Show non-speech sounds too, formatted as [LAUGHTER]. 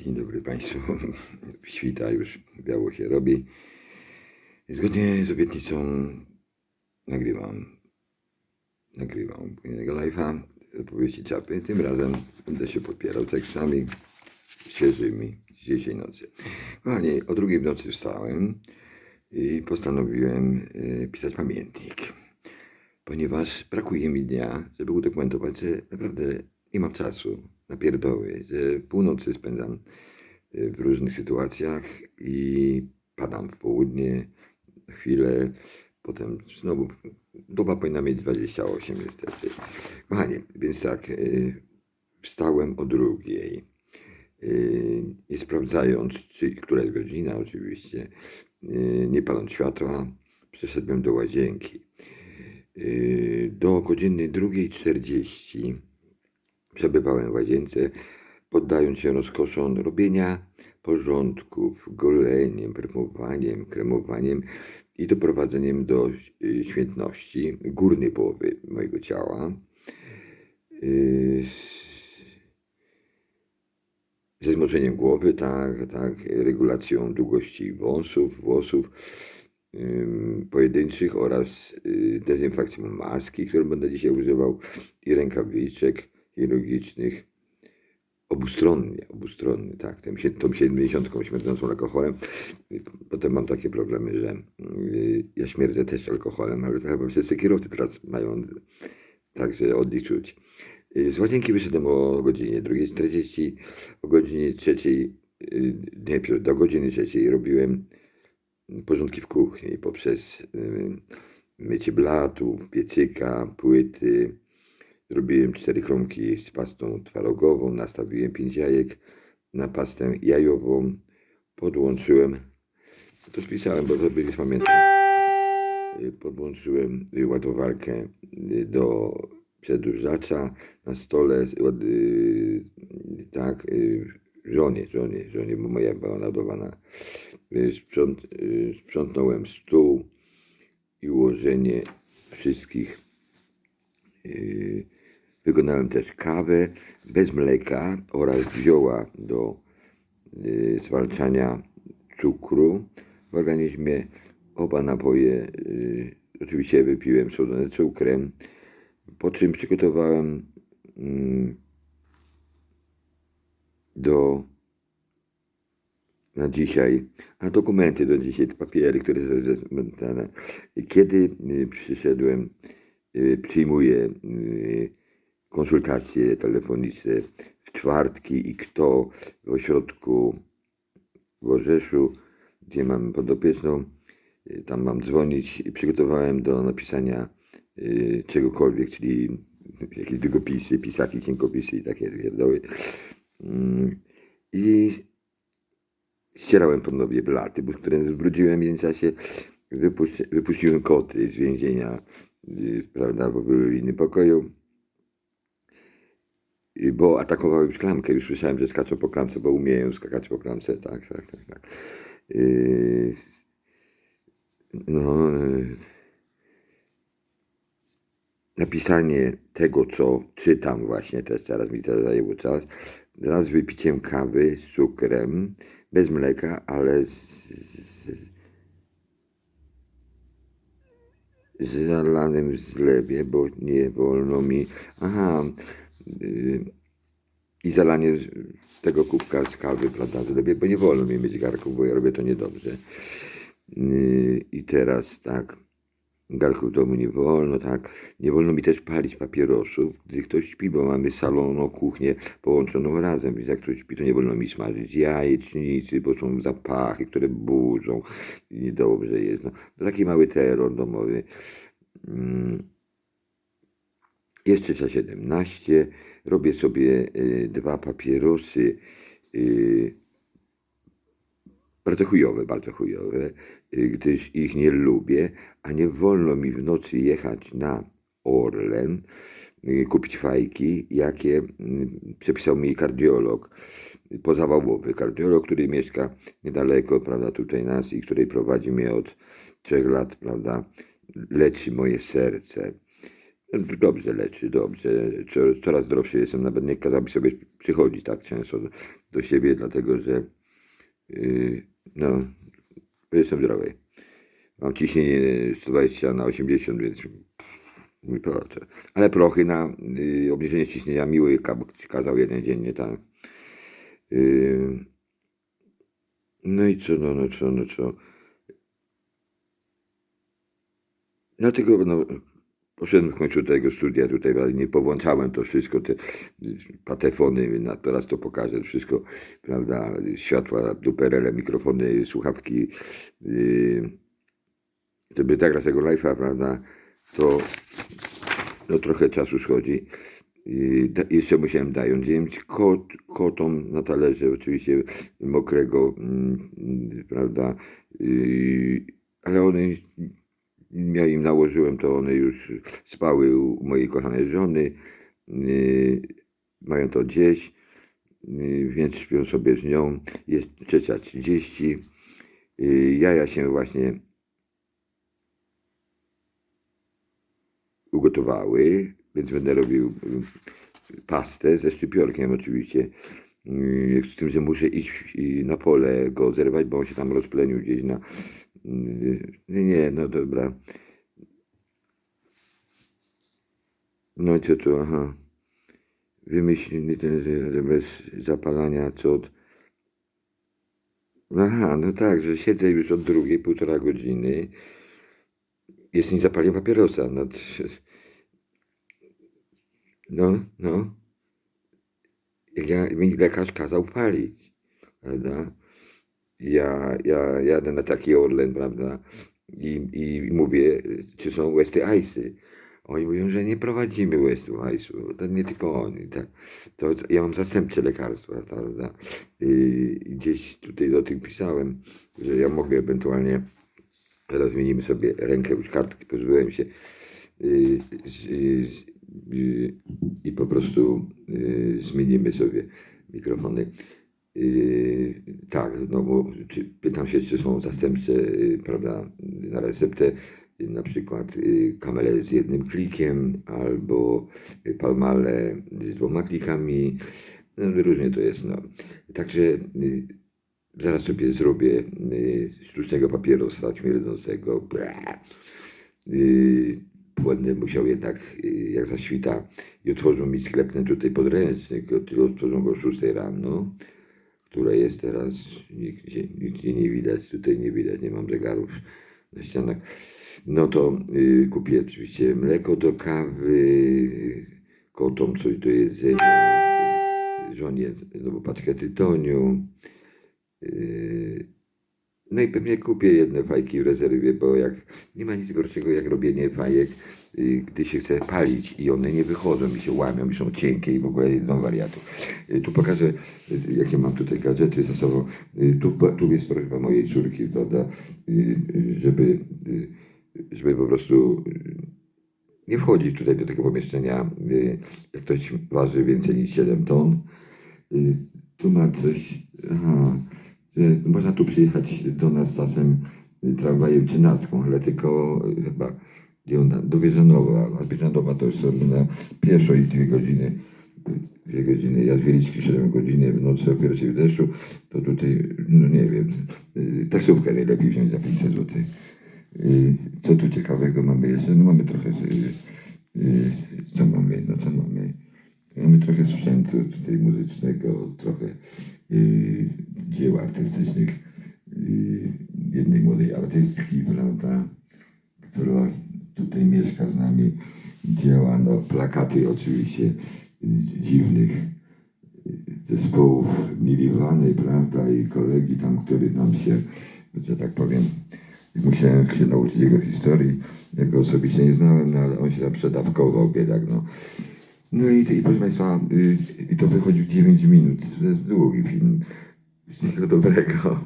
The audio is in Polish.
Dzień dobry Państwu. [LAUGHS] Świta już biało się robi. Zgodnie z obietnicą nagrywam nagrywam kolejnego live'a opowieści czapy. Tym razem będę się podpierał tekstami świeżymi z dzisiejszej nocy. Kochani, o drugiej w nocy wstałem i postanowiłem y, pisać pamiętnik. Ponieważ brakuje mi dnia, żeby udokumentować, że naprawdę nie mam czasu na pierdoły, że północy spędzam y, w różnych sytuacjach i padam w południe, chwilę, potem znowu doba powinna mieć 28 niestety. Kochani, więc tak, y, wstałem o drugiej, y, nie sprawdzając, czy, która jest godzina oczywiście, nie paląc światła, przeszedłem do łazienki. Do godziny 2.40 przebywałem w łazience, poddając się rozkoszom robienia porządków, goleniem, perfumowaniem, kremowaniem i doprowadzeniem do y, świętności górnej połowy mojego ciała. Y, Ze zmoczeniem głowy, tak, tak, regulacją długości wąsów, włosów pojedynczych oraz y, dezynfekcją maski, którą będę dzisiaj używał i rękawiczek chirurgicznych obustronnie, obustronnie, tak, sie- tą 70 śmierdzącą alkoholem. Potem mam takie problemy, że y, ja śmierdzę też alkoholem, ale to chyba wszyscy kierowcy teraz mają także odliczuć. Y, Z łazienki wyszedłem o godzinie 2.40, o godzinie 3, y, nie, do godziny 3 robiłem porządki w kuchni poprzez mycie blatów, piecyka, płyty. Zrobiłem cztery kromki z pastą twarogową, nastawiłem pięć jajek na pastę jajową, podłączyłem, to spisałem, bo sobie pamiętam, Y, podłączyłem ładowarkę y, do przedłużacza na stole, z- y, tak, żonie, żonie, żonie, bo moja była ładowana. Sprząt, sprzątnąłem stół i ułożenie wszystkich. y, Wykonałem też kawę bez mleka oraz zioła do y, zwalczania cukru w organizmie. Oba napoje y, oczywiście wypiłem słodzone cukrem, po czym przygotowałem mm, do na dzisiaj, a dokumenty do dzisiaj, papiery, które są zmontowane. Kiedy y, przyszedłem, przyjmuję konsultacje telefoniczne w czwartki i kto w ośrodku w Orzeszu, gdzie mam podopieczną, y, tam mam dzwonić. Przygotowałem do napisania y, czegokolwiek, czyli jakieś długopisy, pisaki, cienkopisy i takie pierdoły. Mm, I ścierałem ponownie blaty, które zbrudziłem w międzyczasie. Wypuści, wypuściłem koty z więzienia, y, prawda, bo były w innym pokoju. Y, Bo atakowały już klamkę, już słyszałem, że skaczą po klamce, bo umieją skakać po klamce, tak, tak, tak, tak. Yy, no, yy, napisanie tego, co czytam właśnie, też teraz mi to zajęło czas, raz z wypiciem kawy z cukrem, bez mleka, ale z, z, z zalanym w zlewie, bo nie wolno mi, aha, i zalanie tego kubka z kawy, prawda, zrobię, bo nie wolno mi mieć garków, bo ja robię to niedobrze. Yy, I teraz tak, garków w domu nie wolno, tak, nie wolno mi też palić papierosów, gdy ktoś śpi, bo mamy salono, kuchnię połączoną razem, więc jak ktoś śpi, to nie wolno mi smażyć jajecznicy, bo są zapachy, które burzą i niedobrze jest, no, taki mały terror domowy. Mm. Jest 317, robię sobie y, dwa papierosy, y, bardzo chujowe, bardzo chujowe, y, gdyż ich nie lubię, a nie wolno mi w nocy jechać na Orlen, kupić fajki, jakie y, przepisał mi kardiolog pozawałowy. Kardiolog, który mieszka niedaleko, prawda, tutaj nas i który prowadzi mnie od trzech lat, prawda, leczy moje serce. Dobrze leczy, dobrze. Coraz, zdrowszy jestem. Nawet nie kazałbym sobie przychodzić tak często do, siebie, dlatego że yy, no, jestem zdrowy. Mam ciśnienie 120 na 80, więc mój proszę. Ale prochy na yy, obniżenie ciśnienia miły ka- kazał jeden dziennie, tak. Yy, no i co, no, no co, no co. Dlatego no, poszedłem w końcu tego studia tutaj, ale nie powłączałem to wszystko, te patefony, teraz to pokażę, wszystko, prawda, światła, duperele, mikrofony, słuchawki. Yy, żeby zagrać tego live'a, prawda, to no, trochę czasu schodzi. Yy, jeszcze musiałem zająć ziemić kot, kotom na talerze, oczywiście mokrego, mm, mm, prawda, yy, ale one, ja im nałożyłem, to one już spały u mojej kochanej żony, yy, mają to gdzieś, yy, więc śpią sobie z nią, jest trzecia 30, yy, jaja się właśnie ugotowały, więc będę robił y, pastę ze szczypiorkiem oczywiście. Y, Z tym, że muszę iść y, na pole go zerwać, bo on się tam rozplenił gdzieś na... Nie, no dobra. No co tu, aha. Wymyślny ten, bez zapalania co od... Aha, no tak, że siedzę już od drugiej, półtora godziny. Jeszcze nie zapaliłem papierosa. No, [LAUGHS] no, no. Jak ja, mi lekarz kazał palić, prawda? Ja, ja jadę na taki Orlen, prawda? I, i mówię, czy są Westy Ice'y. Oni mówią, że nie prowadzimy Westów Ice'u. To nie tylko oni. Tak. To ja mam zastępcze lekarstwa, prawda? I gdzieś tutaj do tych pisałem, że ja mogę ewentualnie Teraz zmienimy sobie rękę, już kartki pozbyłem się z- z- yy, i po prostu yy, zmienimy sobie mikrofony. Yy, tak, no bo czy, pytam się, czy są zastępcze, yy, prawda, na receptę, na przykład yy, kamelę z jednym klikiem albo palmale z dwoma klikami. No, różnie to jest, no. Także yy, Zaraz sobie zrobię sztucznego papierosa śmierdzącego. Będę musiał jednak, jak zaświta i otworzą mi sklepny tutaj podręcznik, otworzą go o 6 rano, które jest teraz, nigdzie, nigdzie nie widać, tutaj nie widać, nie mam zegarów na ścianach. No to y, kupię oczywiście mleko do kawy, kotom coś do jedzenia, y, żonie znowu paczkę tytoniu. Yy, No i pewnie kupię jedne fajki w rezerwie, bo jak nie ma nic gorszego jak robienie fajek, yy, gdy się chce palić i one nie wychodzą i się łamią i są cienkie i w ogóle jedną wariatu. Yy, Tu pokażę, yy, jakie mam tutaj gadżety ze sobą. Tu, tu jest prośba mojej córki, prawda, żeby, żeby po prostu nie wchodzić tutaj do tego pomieszczenia, jak ktoś waży więcej niż 7 ton. Y, Tu ma coś, aha, że można tu przyjechać do nas czasem tramwajem trzynastką, ale tylko chyba do Wieżanowa, a Wieżanowa to jest na pieszo i dwie godziny, dwie godziny, Jazwieliczki 7 godziny w nocy o pierwszej w deszczu, to tutaj, no nie wiem, y, taksówkę najlepiej wziąć za 500 zł. Y, Co tu ciekawego mamy jeszcze? No mamy trochę, y, co mamy, no co mamy? Mamy trochę sprzętu tutaj muzycznego, trochę dzieł artystycznych y, jednej młodej artystki, prawda, która tutaj mieszka z nami. Dzieła, no plakaty oczywiście y, dziwnych y, zespołów Miliwany, prawda, i kolegi tam, który nam się, że tak powiem, musiałem się nauczyć jego historii. Ja go osobiście nie znałem, no ale on się przedawkował, biedak, no. No i, i proszę Państwa, y, i to wychodził 9 minut. To jest długi film. Wszystkiego dobrego.